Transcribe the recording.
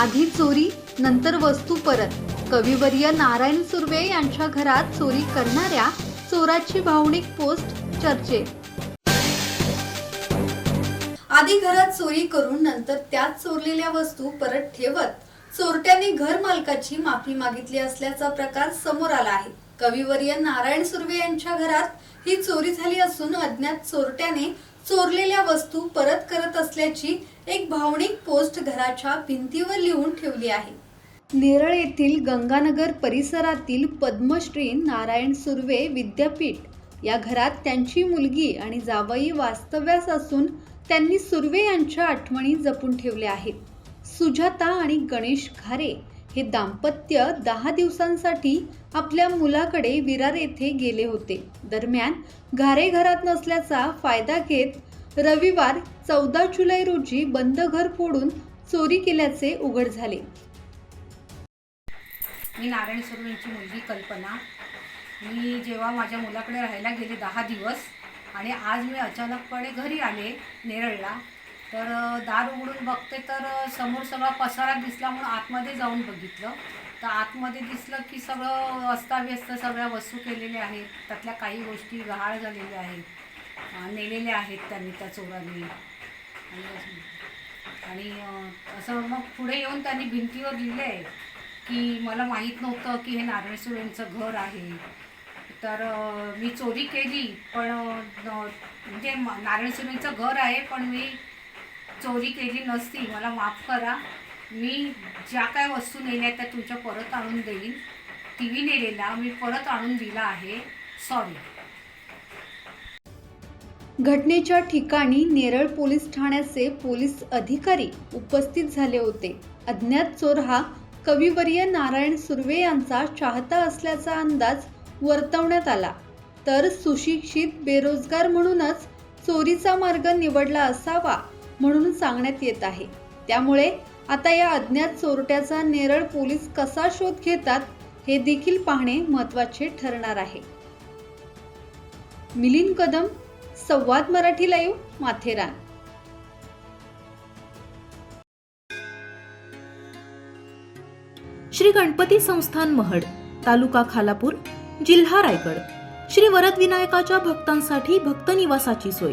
आधी चोरी नंतर वस्तू परत. कविवर्य नारायण सुर्वे यांच्या घरात चोरी करणाऱ्या चोराची भावनिक पोस्ट चर्चेत. आधी घरात चोरी करून नंतर त्यात चोरलेल्या वस्तू परत ठेवत चोरट्याने घर मालकाची माफी मागितली असल्याचा प्रकार समोर आला आहे. कविवर्य नारायण सुर्वे यांच्या घरात ही चोरी झाली असून अज्ञात चोरट्याने चोरलेल्या वस्तू परत करत असल्याची एक भावनिक पोस्ट घराच्या भिंतीवर लिहून ठेवली आहे. नेरळ येथील गंगानगर परिसरातील पद्मश्री नारायण सुर्वे विद्यापीठ या घरात त्यांची मुलगी आणि जावई वास्तव्यास असून त्यांनी सुर्वे यांच्या आठवणी जपून ठेवल्या आहेत. सुजाता आणि गणेश घारे हे दाम्पत्य दहा दिवसांसाठी आपल्या मुलाकडे विरार येथे गेले होते. दरम्यान घारे घरात नसल्याचा फायदा घेत रविवार चौदा जुलै रोजी बंद घर फोडून चोरी केल्याचे उघड झाले. मी नारायण सुर्वेंची मुलगी कल्पना. मी जेव्हा माझ्या मुलाकडे राहायला गेले दहा दिवस आणि आज मी अचानकपणे घरी आले नेरळला तर दार उघडून बघते तर समोर सगळा पसारा दिसला म्हणून आतमध्ये जाऊन बघितलं. तर आतमध्ये दिसलं की सगळं अस्ताव्यस्त सगळ्या वस्तू केलेल्या आहेत. त्यातल्या काही गोष्टी गहाळ झालेल्या आहेत. नेलेल्या आहेत त्यांनी त्या चोरांनी. आणि असं- आणि असं मग पुढे येऊन त्यांनी भिंतीवर लिहिलं आहे की मला माहीत नव्हतं की हे नारायण सुरेंचं घर आहे. तर मी चोरी केली पण म्हणजे नारायण सुरेंचं घर आहे पण मी चोरी केली नसती मला माफ करा. मी ज्या काय वस्तू नेल्या त्या तुमच्या परत आणून देईन. टी व्ही नेलेला मी परत आणून दिला आहे. सॉरी घटनेच्या ठिकाणी नेरळ पोलीस ठाण्याचे पोलीस अधिकारी उपस्थित झाले होते. अज्ञात चोर हा कविवर्य नारायण सुर्वे यांचा चाहता असल्याचा अंदाज वर्तवण्यात आला. तर सुशिक्षित बेरोजगार म्हणूनच चोरीचा मार्ग निवडला असावा म्हणून सांगण्यात येत आहे. त्यामुळे आता या अज्ञात चोरट्याचा नेरळ पोलीस कसा शोध घेतात हे देखील पाहणे महत्त्वाचे ठरणार आहे. मिलिंद कदम संवाद मराठी लाईव्ह माथेरान. श्री गणपती संस्थान महड तालुका खालापूर जिल्हा रायगड. श्री वरदविनायकाच्या भक्तांसाठी भक्त निवासाची सोय.